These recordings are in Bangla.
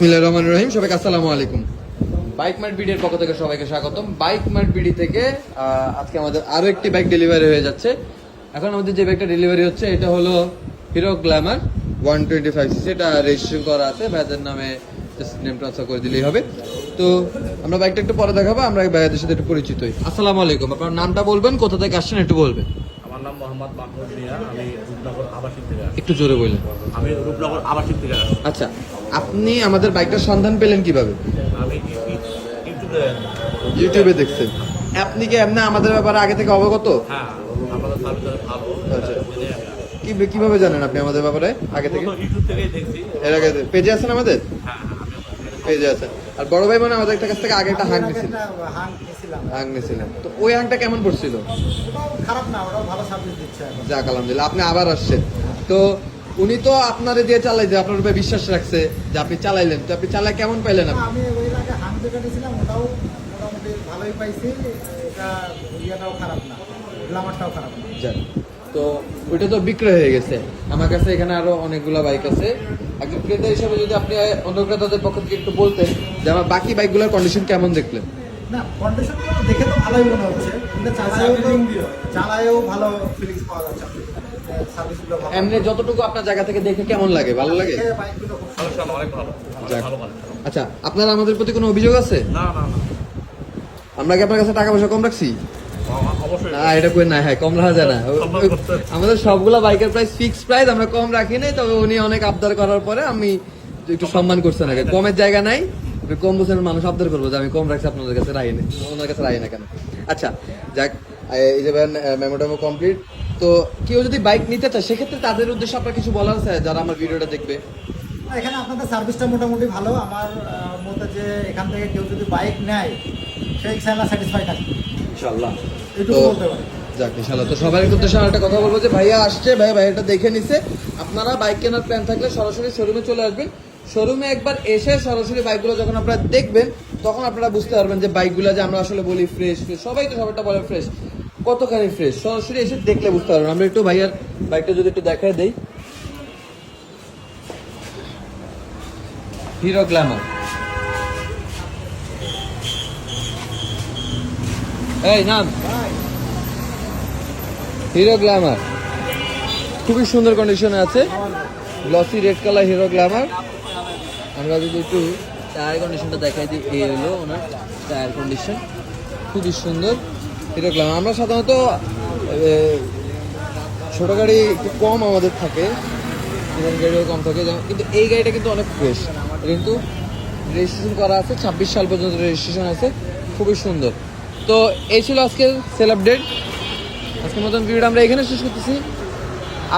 বিসমিল্লাহ রহমান রহিম। সবাইকে আসসালামু আলাইকুম। বাইক মার্ট বিডির পক্ষ থেকে সবাইকে স্বাগতম। বাইক মার্ট বিডি থেকে আজকে আমাদের আরও একটি বাইক ডেলিভারি হয়ে যাচ্ছে। এখন আমাদের যে বাইকটা ডেলিভারি হচ্ছে, এটা হলো Hero Glamour one twenty five CC এটা রেজিস্ট্রেশন করা আছে। ভাইদের নামে নেম ট্রান্সফার করে দিলেই হবে। তো আমরা বাইকটা একটু পরে দেখাবো, আমরা ভাইয়াদের সাথে একটু পরিচিত হই আসসালামু আলাইকুম। আপনার নামটা বলবেন, কোথা থেকে আসছেন একটু বলবেন। আমার নাম মোহাম্মদ মাহমুদ মিয়া আমি রূপনগর আবাসিক থেকে আসছি। একটু জোরে বললেন আমি রূপনগর আবাসিক থেকে আসছি। আচ্ছা আপনি আমাদের বাইকটার সন্ধান পেলেন কীভাবে? আমি ইউটিউবে ইউটিউবে দেখছেন। আপনি কি এমনি আমাদের ব্যাপারে আগে থেকে অবগত? হ্যাঁ আমাদের সার্ভিস ভালো। আচ্ছা। কি কীভাবে জানেন আপনি আমাদের ব্যাপারে আগে থেকে? ইউটিউব থেকেই দেখছি। এর আগে পেজে আছেন আমাদের? হ্যাঁ পেজে আছেন। আর বড় ভাই মানে আমাদের কাছ থেকে আগে একটা হাং নিছিল তো ওই হাংটা কেমন পড়ছিল? খারাপ না ওরাও ভালো সার্ভিস দিচ্ছে যাক আলহামদুলিল্লাহ আপনি আবার আসছেন। তো উনি তো আপনারে দিয়ে চালাইছে আপনার উপরে বিশ্বাস রাখছে যে আপনি চালাইলেন। তো আপনি চালাই কেমন পাইলেন আপনি? আমি ওই আগে হাং যেটা নিয়েছিলাম ওটাও মোটামুটি ভালোই পাইছি। এটা ইয়েটাও খারাপ না গ্লামারটাও খারাপ না। যাক তো ওইটা তো বিক্রয় হয়ে গেছে। আমার কাছে এখানে আরও অনেকগুলো বাইক আছে। একজন ক্রেতা হিসেবে যদি আপনি অন্য ক্রেতাদের পক্ষ থেকে একটু বলতেন যে আমার বাকি বাইকগুলোর কন্ডিশন কেমন দেখলেন? না কন্ডিশন দেখে তো ভালোই মনে হচ্ছে। কিন্তু চালায়ও তো চালায়ও ভালো ফিলিংস পাওয়া যাচ্ছে। এমনি যতটুকু আপনার জায়গা থেকে দেখে কেমন লাগে? ভালো লাগে? কালেকশন আচ্ছা আপনার আমাদের প্রতি কোনো অভিযোগ আছে? না না না। আমরা কি আপনার কাছে টাকা পয়সা কম রাখছি? অ- অবশ্যই। না এটা কই না হ্যাঁ কম রাখা যায় না। আমাদের সবগুলা বাইকের প্রাইস ফিক্স প্রাইস আমরা কম রাখি নাই তবে উনি অনেক আবদার করার পরে আমি একটু সম্মান করছেন আগে কমের জায়গা নাই। কম বছরের মানুষ আবদার করব যে আমি কম রাখছি আপনাদের কাছে রাখি না ওনার কাছে রাখি না কেন? আচ্ছা যাক এই যে মেমোটামো কমপ্লিট তো কেউ যদি বাইক নিতে চায় সেক্ষেত্রে তাদের উদ্দেশ্যে আপনার কিছু বলার আছে যারা আমার ভিডিওটা দেখবে? এখানে আপনাদের সার্ভিসটা মোটামুটি ভালো। আমার মতে যে এখান থেকে কেউ যদি বাইক নেয় সে ইনশাল্লাহ স্যাটিসফাই থাকে ইনশাল্লাহ এটুকু বলতে পারি। যাক ইনশাল্লাহ তো সবার উদ্দেশ্যে একটা কথা বলব যে ভাইয়া আসছে ভাই ভাইয়াটা দেখে নিছে। আপনারা বাইক কেনার প্ল্যান থাকলে সরাসরি শোরুমে চলে আসবেন। শোরুমে একবার এসে সরাসরি বাইকগুলো যখন আপনারা দেখবেন, তখন আপনারা বুঝতে পারবেন যে বাইকগুলো যে আমরা আসলে বলি ফ্রেশ ফ্রেশ সবাই তো সবারটা বলে ফ্রেশ কতখানি ফ্রেশ সরাসরি এসে দেখলে বুঝতে পারবেন। আমরা একটু ভাইয়ার বাইকটা যদি একটু দেখায় দেই। হিরো গ্ল্যামার এই, নাম। হিরো গ্ল্যামার খুবই সুন্দর কন্ডিশনে আছে। Glossy red colour Hero Glamour আমরা যদি একটু টায়ার কন্ডিশনটা দেখাই দিই, এই হলো ওনার টায়ার কন্ডিশন খুবই সুন্দর। গ্ল্যামার আমরা সাধারণত ছোটো গাড়ি একটু কম আমাদের থাকে গাড়িও কম থাকে কিন্তু এই গাড়িটা কিন্তু অনেক ফ্রেশ কিন্তু রেজিস্ট্রেশন করা আছে, ছাব্বিশ সাল পর্যন্ত রেজিস্ট্রেশন আছে, খুবই সুন্দর। তো এই ছিল আজকের সেল আপডেট আজকের মতন ভিডিওটা আমরা এখানে শেষ করতেছি।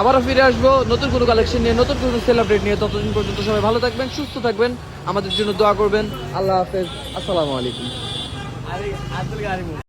আবারও ফিরে আসব নতুন কোনো কালেকশন নিয়ে, নতুন কোনো সেলিব্রেট নিয়ে। ততদিন পর্যন্ত সবাই ভালো থাকবেন, সুস্থ থাকবেন। আমাদের জন্য দোয়া করবেন। আল্লাহ হাফেজ। আসসালামু আলাইকুম।